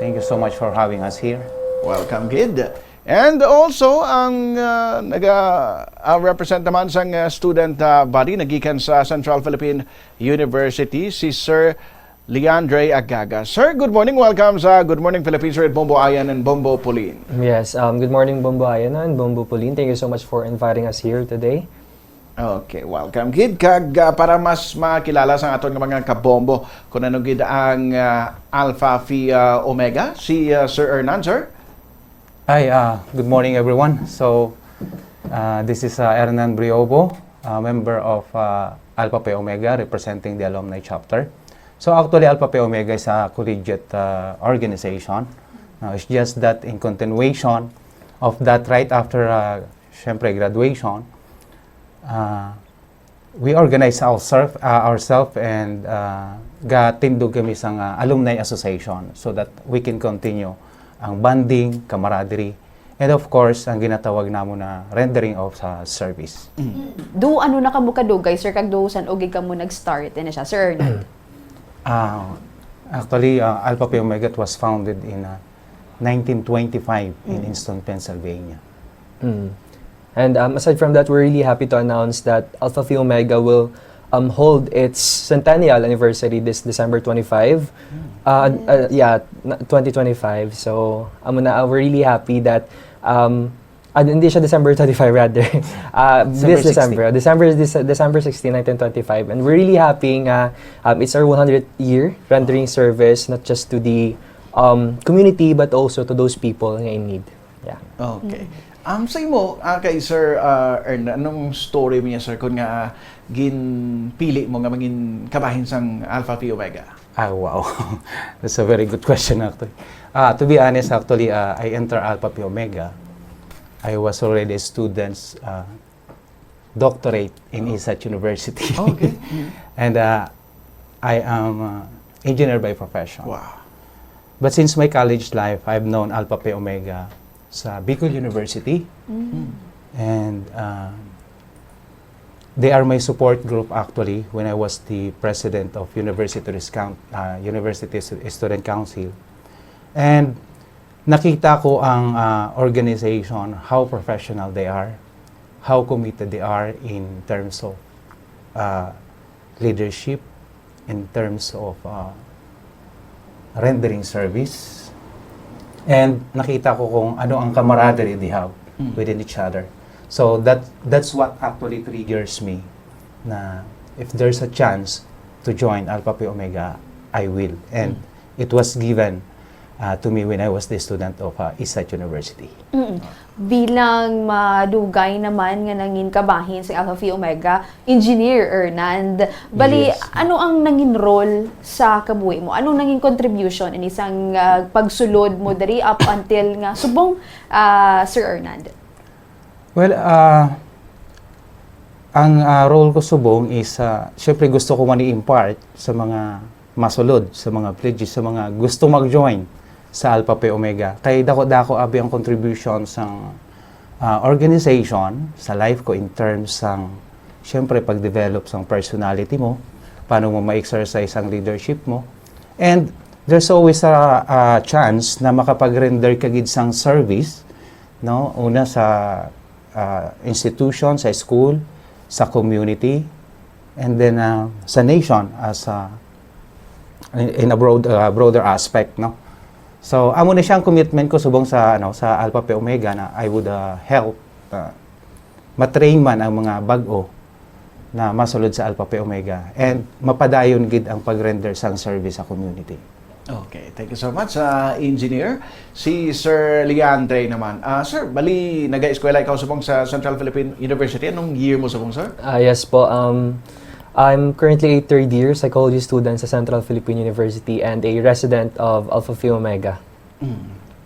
Thank you so much for having us here. Welcome, kid. And also, ang uh, nag-represent naman sa uh, student uh, body nagikan sa Central Philippine University, si Sir Leandre Agaga. Sir, good morning. Welcome sa Good Morning Philippines with Bombo Ayan and Bombo Pulin. Yes, um, good morning Bombo Ayana and Bombo Pauline. Thank you so much for inviting us here today. Okay, welcome kid. Kag uh, para mas makilala sa aton mga kabombo kung ano gid ang uh, Alpha Phi uh, Omega, si uh, Sir Hernan, sir. Hi, uh, good morning everyone. So, uh, this is uh, Hernan Briobo, a member of uh, Alpha Pi Omega representing the alumni chapter. So actually, Alpha Pi Omega is a collegiate uh, organization. Uh, it's just that in continuation of that right after, uh, syempre, graduation, uh, we organize ourselves uh, ourselves and uh, gatindog kami sa uh, alumni association so that we can continue ang bonding, camaraderie, and of course, ang ginatawag namo na rendering of sa service. Do ano na kamo kadugay sir kag do san ogi kamo nag-start na siya sir Ernest. Uh, actually, uh, Alpha Pi Omega was founded in uh, 1925 in Easton, Pennsylvania. Mm. And um, aside from that, we're really happy to announce that Alpha Phi Omega will um, hold its centennial anniversary this December 25. Uh, uh, yeah, na- 2025. So, um, na, we're really happy that um, ah, hindi siya December 25 rather. Uh, this December 60. December. December is Dece- December 16, 1925. And we're really happy nga um, it's our 100th year rendering service not just to the um, community but also to those people nga in need. Yeah. Okay. Um, sa imo, ah, kay Sir uh, Hernan, anong story mo niya, sir, kung nga ah, ginpili mo nga maging kabahin sang Alpha Phi Omega? Ah, wow. That's a very good question, actually. Uh, to be honest, actually, uh, I enter Alpha Pi Omega. I was already a student's uh, doctorate in ISAT University. Okay. and uh, I am uh, engineer by profession. Wow. But since my college life, I've known Alpha Pi Omega sa Bicol University. And uh, they are my support group actually when I was the president of University, uh, University Stu- Student Council. And nakita ko ang uh, organization, how professional they are, how committed they are in terms of uh, leadership, in terms of uh, rendering service. And nakita ko kung ano ang camaraderie they have Mm. within each other. So that that's what actually triggers me na if there's a chance to join Alpha Pi Omega, I will. And it was given uh, to me when I was the student of uh, ISAT University. Mm. Bilang madugay naman nga nangin kabahin sa Alpha Phi Omega, Engineer Hernand. Bali, Yes. ano ang nangin role sa kabuhi mo? Anong nangin contribution in isang ah, pagsulod mo dari up until nga subong ah, Sir Hernand? Well, uh, ang uh, role ko subong is, uh, syempre gusto ko man i-impart sa mga masulod, sa mga pledges, sa mga gusto mag-join sa Alpha Pi Omega. Kay dako-dako abi ang contribution sa uh, organization, sa life ko in terms sang syempre pag-develop sang personality mo, paano mo ma-exercise ang leadership mo. And there's always a, a chance na makapag-render ka gid sang service no una sa uh, institution sa school sa community and then uh, sa nation as a in, in a broad, uh, broader aspect no so amo na siyang commitment ko subong sa ano sa Alpha Pi Omega na I would uh, help uh, matrain man ang mga bag-o na masulod sa Alpha Pi Omega and mapadayon gid ang pag-render sang service sa community Okay, thank you so much sa engineer. Si Sir Leandre naman. Ah, sir, bali naga-eskwela ikaw subong sa Central Philippine University. Anong year mo subong, sir? Ah, yes po. Um, I'm currently a third year psychology student sa Central Philippine University and a resident of Alpha Phi Omega.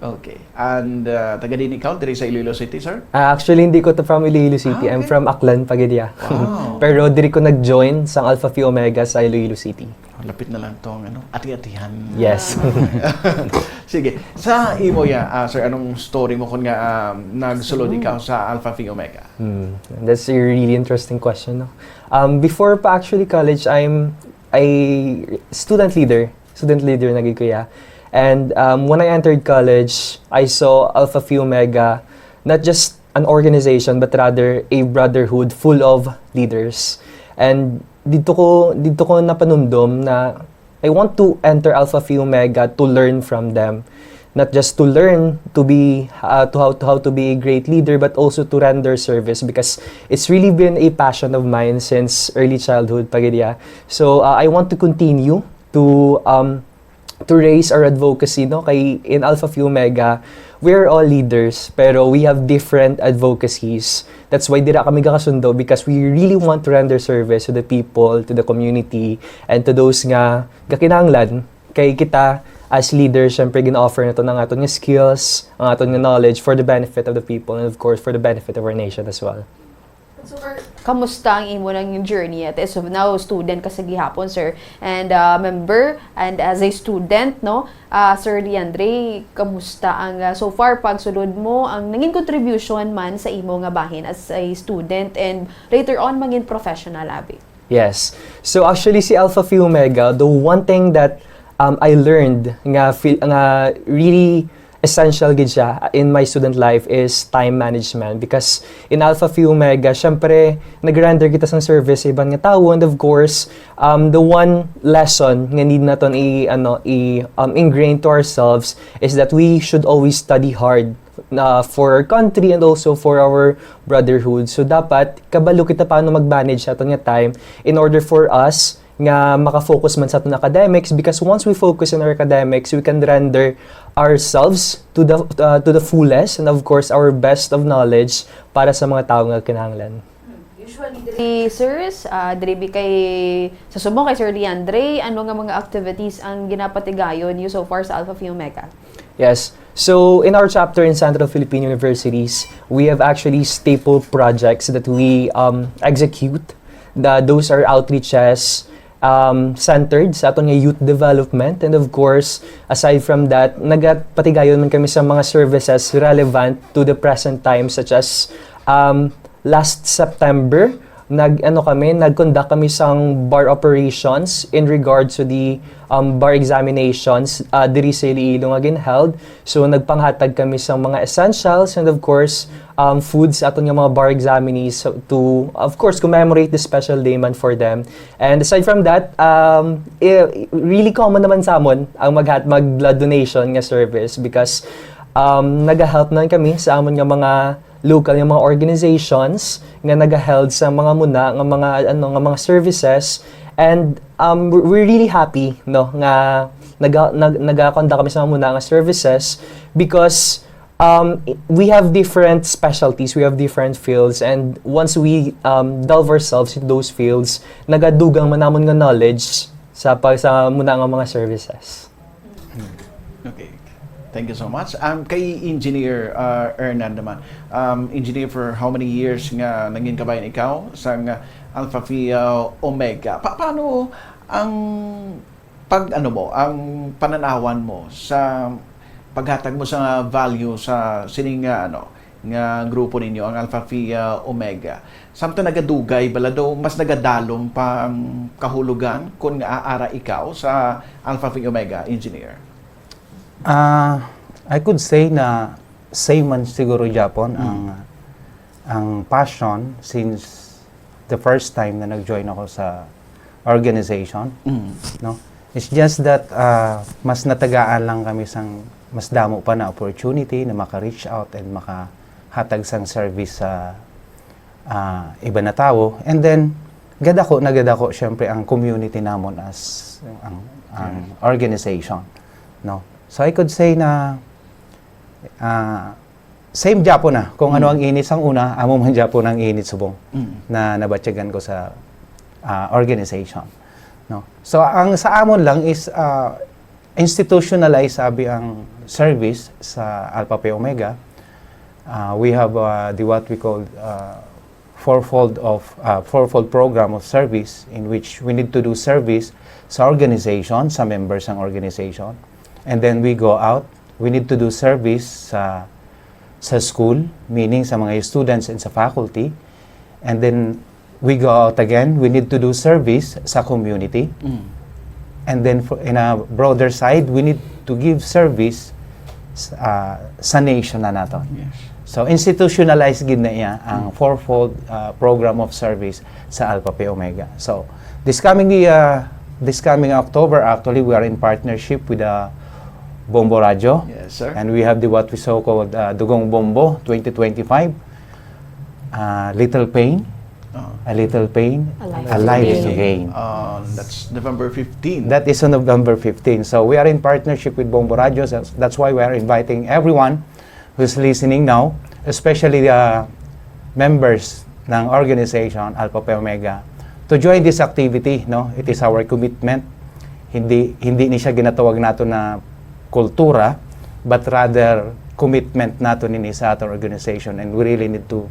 Okay. And uh, taga din ikaw diri sa Iloilo City, sir? Ah, actually, hindi ko to from Iloilo City. Ah, I'm okay. from Aklan, Pagidya. Wow. Pero diri ko nag-join sa Alpha Phi Omega sa Iloilo City. Lapit na lang tong ano, ati-atihan. Yes. Sige. Sa imo ya, ah, sir, anong story mo kung nga um, nagsulod ikaw sa Alpha Phi Omega? Hmm, That's a really interesting question. No? Um, before pa actually college, I'm a student leader. Student leader na gid ko. And um, when I entered college, I saw Alpha Phi Omega not just an organization but rather a brotherhood full of leaders. And dito ko dito ko napanumdum na I want to enter Alpha Phi Omega to learn from them. Not just to learn to be uh, to how to how to be a great leader but also to render service because it's really been a passion of mine since early childhood pagidya. So uh, I want to continue to um, to raise our advocacy no kay in Alpha Phi Omega we're all leaders pero we have different advocacies that's why dira kami kakasundo because we really want to render service to the people to the community and to those nga gakinahanglan kay kita as leaders syempre gina-offer nato ng aton nga skills ang aton nga knowledge for the benefit of the people and of course for the benefit of our nation as well. Kamusta ang imo ng journey at as of now student ka sa gihapon sir. And uh, member and as a student no? Uh, Sir Leandre kamusta ang uh, so far pagsulod mo ang naging contribution man sa imo nga bahin as a student and later on maging professional abi? Yes. So actually si Alpha Phi Omega, the one thing that um, I learned nga, fi- nga really essential gid siya in my student life is time management because in Alpha Phi Omega syempre nag-render kita ng service sa ibang nga tao and of course um, the one lesson nga need naton i ano i um, ingrain to ourselves is that we should always study hard na for our country and also for our brotherhood. So dapat kabalo kita paano mag-manage sa nga time in order for us nga makafocus man sa aton academics because once we focus on our academics, we can render ourselves to the uh, to the fullest and of course our best of knowledge para sa mga tao nga kinahanglan. Usually, diri, sirs, uh, diri bi kay sa subong kay Sir Leandre, ano nga mga activities ang ginapatigayon you so far sa Alpha Phi Omega? Yes. So in our chapter in Central Philippine Universities, we have actually staple projects that we um, execute. The, those are outreaches um, centered sa aton nga youth development. And of course aside from that nagapatigayon man kami sa mga services relevant to the present time such as um, last September nag ano kami nag-conduct kami sang bar operations in regards to the um, bar examinations uh, diri sa Iloilo nga ginheld. So nagpanghatag kami sang mga essentials and of course um, foods aton nga mga bar examinees so, to of course commemorate the special day man for them. And aside from that um, i- really common naman sa amon ang maghat mag blood donation nga service because um, nag-help na kami sa amon nga mga local nga mga organizations nga nag-held sa mga muna nga mga ano nga mga services and um we're really happy no nga nag nag nag-conduct kami sa mga muna nga services because um, we have different specialties, we have different fields, and once we um, delve ourselves in those fields, nagadugang manamon nga knowledge sa sa muna nga mga services. Okay. Thank you so much. Um, kay Engineer uh, Ernan naman. Um, engineer for how many years nga naging kabayan ikaw sa Alpha Phi uh, Omega? Pa- paano ang pag ano mo, ang pananawan mo sa paghatag mo sa value sa sining nga ano nga grupo ninyo ang Alpha Phi uh, Omega. Samtang nagadugay bala daw mas nagadalom pa ang kahulugan kung nga aara ikaw sa Alpha Phi Omega engineer. Ah, I could say na same man siguro Japon ang ang passion since the first time na nag-join ako sa organization, Mm. no? It's just that ah, mas natagaan lang kami sang mas damo pa na opportunity na maka-reach out and makahatag sang service sa ah, iba na tao. And then gadako nagadako syempre ang community namon as ang, ang organization, no? So I could say na ah, same Japon na. Kung ano ang init sang una, amo man Japon ang init subong Mm. na nabatyagan ko sa ah, organization. No? So ang sa amon lang is ah, institutionalized sabi ang service sa Alpha Phi Omega. Ah, we have ah, the what we call ah, fourfold of ah, fourfold program of service in which we need to do service sa organization, sa members ng organization. And then we go out, we need to do service sa sa school, meaning sa mga students and sa faculty. And then we go out again, we need to do service sa community. Mm. And then for, in a broader side, we need to give service uh, sa nation na nato. Yes. So institutionalized gid na iya ang fourfold uh, program of service sa Alpha Phi Omega. So this coming uh, this coming October actually we are in partnership with uh, Bombo Radio. Yes, sir. And we have the what we so called uh, Dugong Bombo 2025. Uh, little pain, Oh. a little pain, A life a to life gain. Uh, that's November 15. That is on November 15. So we are in partnership with Bombo Radio. That's, that's why we are inviting everyone who's listening now, especially the members ng organization Alpha Pi Omega, to join this activity. No, it is our commitment. Hindi hindi ni siya ginatawag nato na kultura, but rather commitment nato nini sa ating organization, and we really need to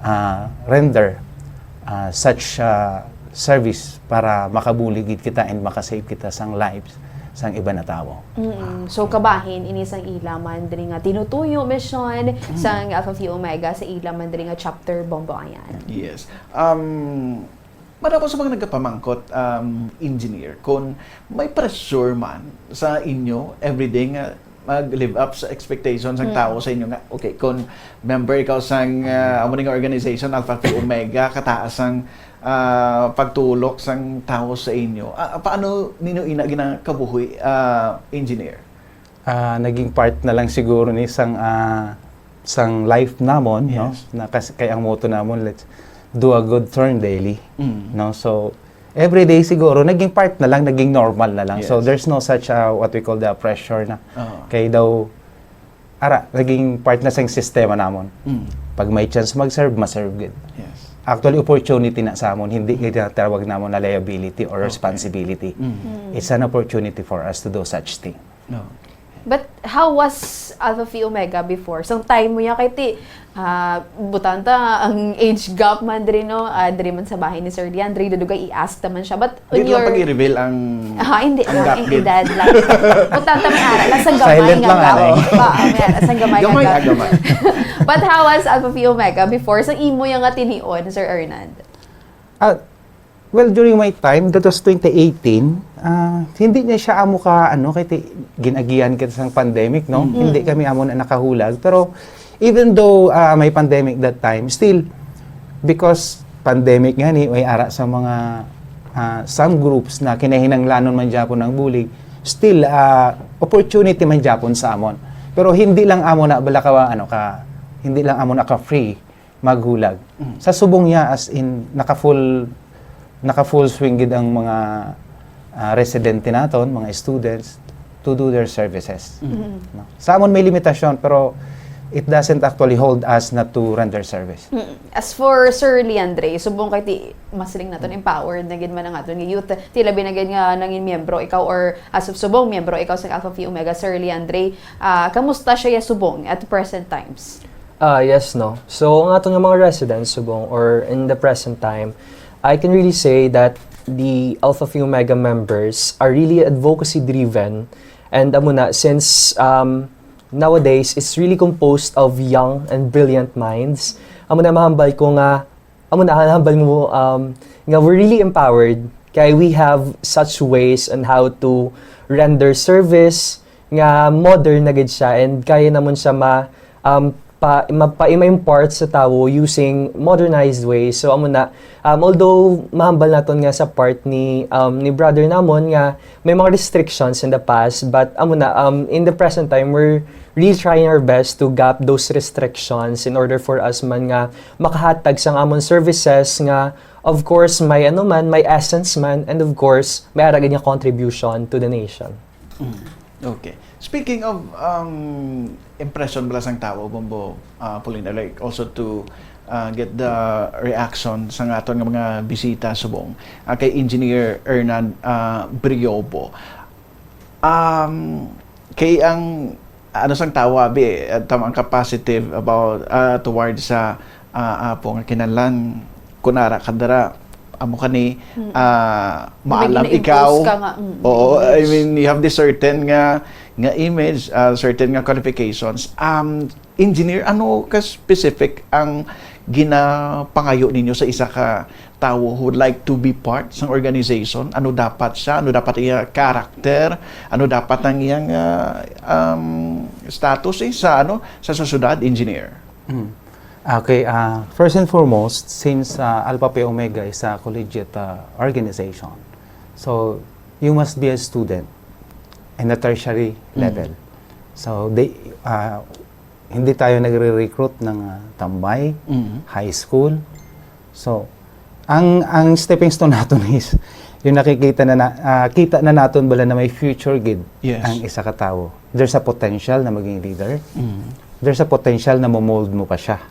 uh, render uh, such uh, service para makabuligid kita and makasave kita sang lives sang iba na tao. Mm-mm. So kabahin ini sang ilaman diri nga tinutuyo mission sang Alpha Phi Omega sa ilaman diri nga chapter Bombo ayan. Yes. Um, Marami sa mga nagkapamangkot, um, engineer, kung may pressure man sa inyo everyday nga mag-live up sa expectations ng tao sa inyo nga, okay, kung member ikaw sang uh, amo nga organization, Alpha Phi Omega, kataas ang ah, pagtulok sang tao sa inyo. Ah, paano ninyo ina ginakabuhi, uh, engineer? Ah, naging part na lang siguro ni sang ah, sang life namon, no? Yes. Na kasi kay ang motto namon, let's do a good turn daily, Mm. no? So every day siguro naging part na lang, naging normal na lang. So Yes. there's no such ah, what we call the pressure na Oo. kay daw ara naging part na sang sistema namon. Mm. Pag may chance mag-serve, ma-serve good. Yes. Actually, opportunity na sa amon, hindi tinatawag namon na liability or Okay. responsibility. Mm. It's an opportunity for us to do such thing. No. But how was Alpha Phi Omega before? So time mo ya kay ti ah, butanta ang age gap man diri no diri man sa bahay ni Sir Leandre dudugay i-ask naman siya but on Dito your lang pag-i-reveal ang Ah, hindi. ang gap hindi gid. dad lang. Butanta may ara. Lasang gamay Silent nga lang, gap. aray. Ba, may ara. Lasang gamay nga Gamay gap. gamay. But how was Alpha Phi Omega before? Sa imo yung nga tinion, Sir Hernand? Ah, well, during my time, that was 2018, ah, hindi niya siya amo ka, ano, kaya ti- ginagian kita sa pandemic, no? Hindi kami amo na nakahulag. Pero, even though ah, may pandemic that time, still, because pandemic nga ni, may ara sa mga ah, some groups na kinahinanglanon man Japon ng bulig, still, ah, opportunity man Japon sa amon. Pero hindi lang amo na bala ka, ano ka, hindi lang amo na ka free maghulag. Sa subong niya as in naka full naka full swing gid ang mga ah, residente naton, mga students to do their services. No? Sa amon may limitasyon pero it doesn't actually hold us not to render service. As for Sir Leandre, subong kay ti masiling naton empowered na gid man ang aton nga youth. Ti labi na gid nga nangin miyembro ikaw or as of subong miyembro ikaw sa Alpha Phi Omega Sir Leandre. ah, kamusta siya ya subong at present times? Ah, yes, no. So, ang atong nga mga residents, subong, or in the present time, I can really say that the Alpha Phi Omega members are really advocacy-driven. And amo na, since um, nowadays, it's really composed of young and brilliant minds, amo na mahambal ko nga, amo na, mahambal mo, um, nga we're really empowered. Kaya we have such ways on how to render service nga modern na gid siya. And kaya naman siya ma um, pa mapa-impart sa tao using modernized ways. So amo na um, although mahambal naton nga sa part ni um, ni brother namon nga may mga restrictions in the past but amo na um, in the present time we're really trying our best to gap those restrictions in order for us man nga makahatag sang amon services nga of course may ano man may essence man and of course may ara gid nga contribution to the nation. Okay. Speaking of um, impression bala sang tao, Bombo uh, Polina, like also to uh, get the reaction sa nga nga mga bisita subong uh, kay Engineer Hernan uh, Briobo. Um, kay ang ano sang tawa uh, tamang ka positive about uh, towards sa uh, apo nga kinahanglan kunara kadara amo kani uh, maalam ikaw. ka nga, mm, oo I mean you have this certain nga nga image uh, certain nga qualifications um engineer ano ka specific ang ginapangayo ninyo sa isa ka tao who would like to be part ng organization? Ano dapat siya? Ano dapat iya character? Ano dapat ang iyang ah, um, status eh, sa ano sa sociedad engineer? Mm. Okay, uh, first and foremost, since uh, Alpha Pi Omega is a collegiate uh, organization, so you must be a student in the tertiary level. So they, uh, hindi tayo nagre-recruit ng uh, tambay, high school. So, ang ang stepping stone natin is yung nakikita na, na ah, kita na natin bala na may future gid Yes. ang isa ka tao. There's a potential na maging leader. There's a potential na mo-mold mo pa siya.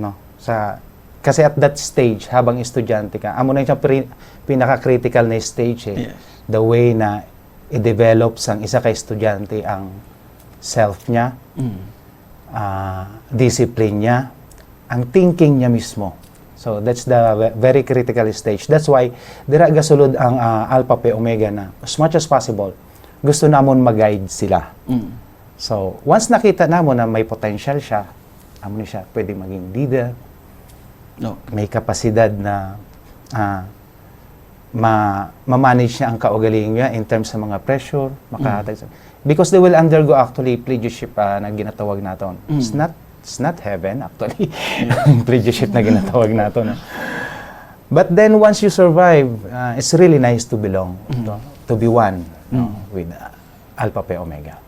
No? Sa kasi at that stage habang estudyante ka, amo na yung pinaka-critical na stage eh. Yes. The way na i-develop sang isa ka estudyante ang self niya, ah, discipline niya, ang thinking niya mismo. So that's the ve- very critical stage. That's why dira gasulod ang ah, Alpha Pi Omega na as much as possible gusto namon mag-guide sila. So once nakita namo na may potential siya, amo ni siya pwede maging leader, No. may kapasidad na ah, ma ma-manage niya ang kaugalingan niya in terms sa mga pressure, makahatag sa- Because they will undergo actually pledgeship ah, na ginatawag naton. It's not it's not heaven actually. pledgeship na ginatawag naton. no? But then once you survive, ah, it's really nice to belong, to, to be one no, with ah, Alpha Pi Omega.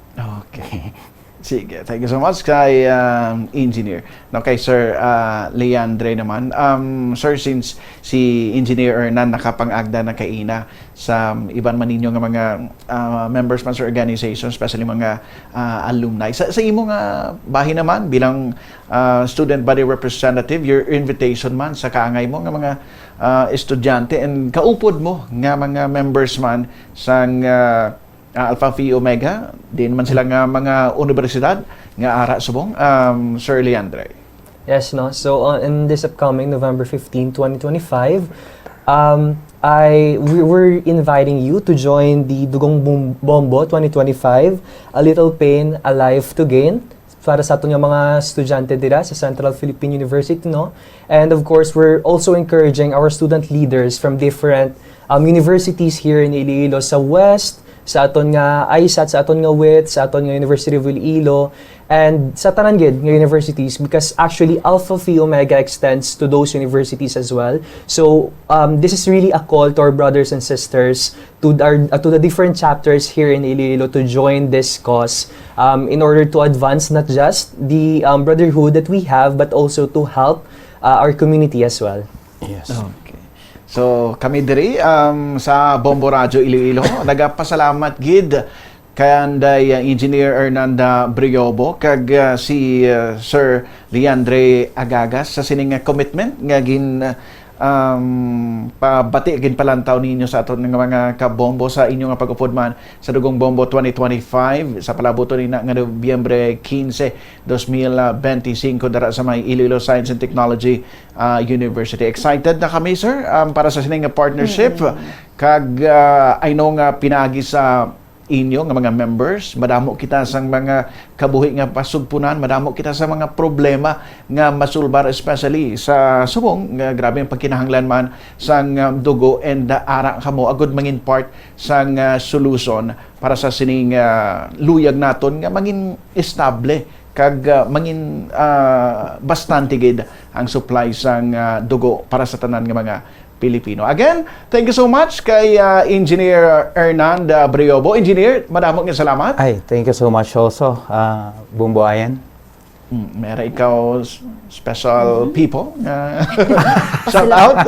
Okay. Sige, thank you so much kay um, engineer. Now kay Sir uh, Leandre naman. Um, sir, since si Engineer Hernan nakapang-agda na kaina sa um, iban man ninyo nga mga uh, members man sa organization, especially mga uh, alumni. Sa, sa imo nga bahin naman bilang uh, student body representative, your invitation man sa kaangay mo nga mga uh, estudyante and kaupod mo nga mga members man sang uh, uh, Alpha Phi Omega, din man sila nga mga universidad nga ara subong um, Sir Leandre. Yes, no. So uh, in this upcoming November 15, 2025, um, I we we're inviting you to join the Dugong Bombo 2025, A Little Pain, A Life to Gain para sa aton nga mga estudyante dira sa Central Philippine University, no? And of course, we're also encouraging our student leaders from different um, universities here in Iloilo sa West, sa aton nga ISAT, sa aton nga WIT, sa aton nga University of Iloilo, and sa tanan gid nga universities because actually Alpha Phi Omega extends to those universities as well. So um, this is really a call to our brothers and sisters to our uh, to the different chapters here in Iloilo to join this cause um, in order to advance not just the um, brotherhood that we have but also to help uh, our community as well. Yes. Okay. So kami diri um, sa Bombo Radyo Iloilo, nagapasalamat gid kanday uh, Engineer Hernanda Briobo kag uh, si uh, Sir Leandre Agagas sa sining nga commitment nga gin uh, um, pabati gin palantaw ninyo sa aton nga mga kabombo sa inyo nga pag-upod man sa Dugong Bombo 2025 sa palabuto ni na nga Nobyembre 15, 2025 dara sa may Iloilo Science and Technology uh, University. Excited na kami sir um, para sa sining partnership kag uh, I know nga pinagi sa inyo nga mga members, madamo kita sang mga kabuhi nga pasugpunan, madamo kita sa mga problema nga masulbar especially sa subong. Nga grabe ang pagkinahanglan man sang dugo and uh, ara kamo agud mangin part sang uh, solution para sa sining uh, luyag naton nga mangin estable kag uh, mangin uh, bastante gid ang supply sang uh, dugo para sa tanan nga mga Pilipino. Again, thank you so much kay uh, Engineer Hernan Briobo. Engineer, madamo nga salamat. Ay, thank you so much also, uh, Bumbo Ayan. Mm, meron ikaw special people. Uh, shout out.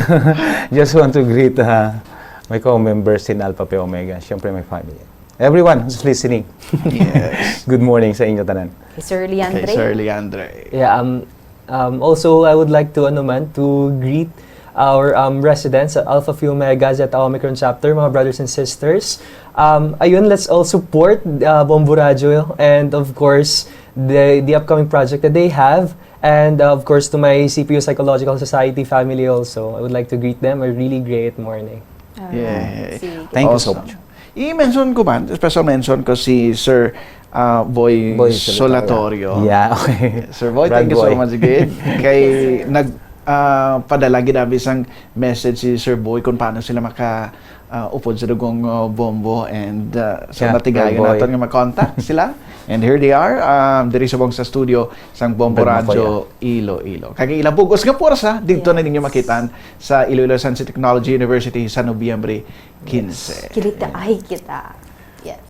Just want to greet uh, my co-members in Alpha Pi Omega, syempre my family. Everyone who's listening. yes. Good morning sa inyo tanan. Kay Sir Kay Leandre. Sir Leandre. Yeah, um, um, also I would like to ano man to greet our um, residents at Alpha Phi Omega at Omicron chapter, mga brothers and sisters. Um, ayun, let's all support uh, Bombo Radio and of course the the upcoming project that they have. And uh, of course to my CPU Psychological Society family also, I would like to greet them a really great morning. Yeah. Sige. Thank you so much. I-mention ko man, special mention ko si Sir ah, Boy, Boy Solatorio. Yeah, okay. Sir Boy, Brad thank you so much again. Kay nag ah, padala ginabi isang message si Sir Boy kung paano sila maka ah, upod sa dugong ah, bombo and uh, sa Yeah, Boy. natin nga mag-contact sila. And here they are, um, diri sa bong sa studio sang Bombo Radio Iloilo. Kag ila bugos nga pursa dito na ninyo makitaan sa Iloilo Science Technology University sa Nobyembre 15. Kilita ay kita. Yes.